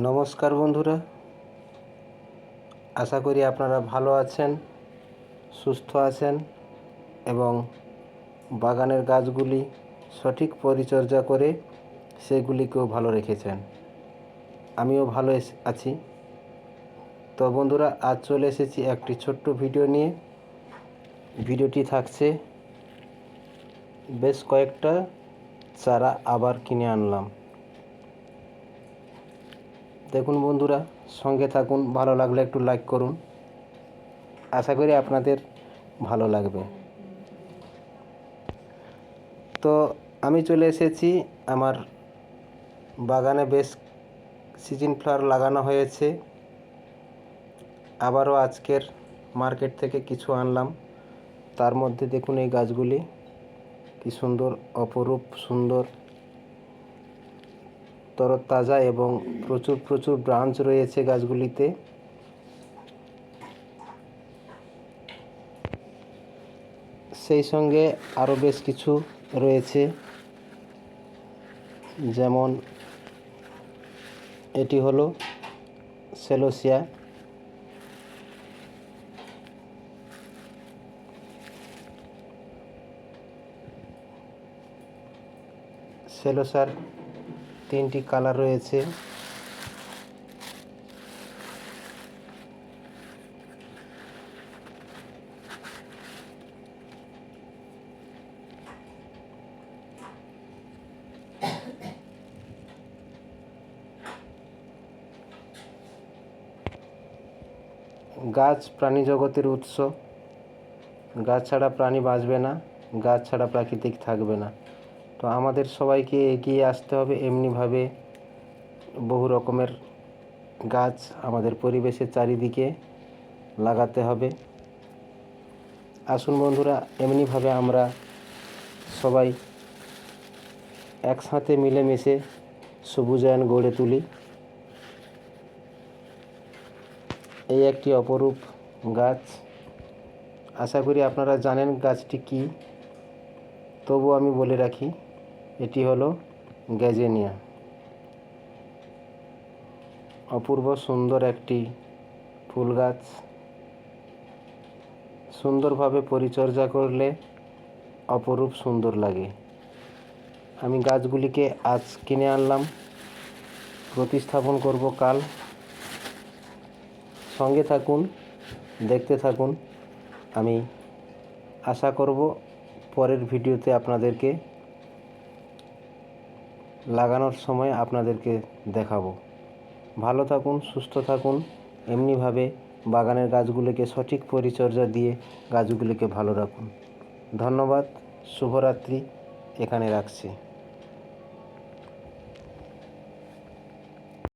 নমস্কার বন্ধুরা। আশা করি আপনারা ভালো আছেন, সুস্থ আছেন এবং বাগানের গাছগুলি সঠিক পরিচর্যা করে সেগুলিকেও ভালো রেখেছেন। আমিও ভালো আছি। তো বন্ধুরা, আজ চলে এসেছি একটি ছোট্ট ভিডিও নিয়ে। ভিডিওটি থাকছে বেশ কয়েকটা চারা আবার কিনে আনলাম। দেখুন বন্ধুরা, সঙ্গে থাকুন, ভালো লাগলে একটু লাইক করুন। আশা করি আপনাদের ভালো লাগবে। তো আমি চলে এসেছি, আমার বাগানে বেশ সিজন ফ্লাওয়ার লাগানো হয়েছে। আবারও আজকের মার্কেট থেকে কিছু আনলাম। তার মধ্যে দেখুন এই গাছগুলি, কি সুন্দর, অপরূপ, সুন্দর। তরতাজা এবং প্রচুর প্রচুর ব্রাঞ্চ রয়েছে গাছগুলিতে। সেই সঙ্গে আরও বেশ কিছু রয়েছে। যেমন এটি হলো সেলোসিয়া। সেলোসার তিনটি কালার রয়েছে। গাছ প্রাণী জগতের উৎস। গাছ ছাড়া প্রাণী বাঁচবে না, গাছ ছাড়া প্রাকৃতিক থাকবে না। তো আমাদের সবাইকে এগিয়ে আসতে হবে এমনিভাবে বহু রকমের গাছ আমাদের পরিবেশের চারিদিকে লাগাতে হবে। আসুন বন্ধুরা, এমনিভাবে আমরা সবাই একসাথে মিলেমিশে সবুজায়ন গড়ে তুলি। এই একটি অপরূপ গাছ। আশা করি আপনারা জানেন গাছটি কী তবু আমি বলে রাখি এটি হলো গ্যাজেনিয়া অপূর্ব সুন্দর একটি ফুল গাছ। সুন্দরভাবে পরিচর্যা করলে অপরূপ সুন্দর লাগে। আমি গাছগুলিকে আজ কিনে আনলাম, প্রতিস্থাপন করব কাল। সঙ্গে থাকুন, দেখতে থাকুন। আমি আশা করব পরের ভিডিওতে আপনাদেরকে লাগানোর সময় আপনাদেরকে দেখাবো। ভালো থাকুন, সুস্থ থাকুন। এমনিভাবে বাগানের গাছগুলিকে সঠিক পরিচর্যা দিয়ে গাছগুলিকে ভালো রাখুন। ধন্যবাদ, শুভরাত্রি। এখানে রাখছি।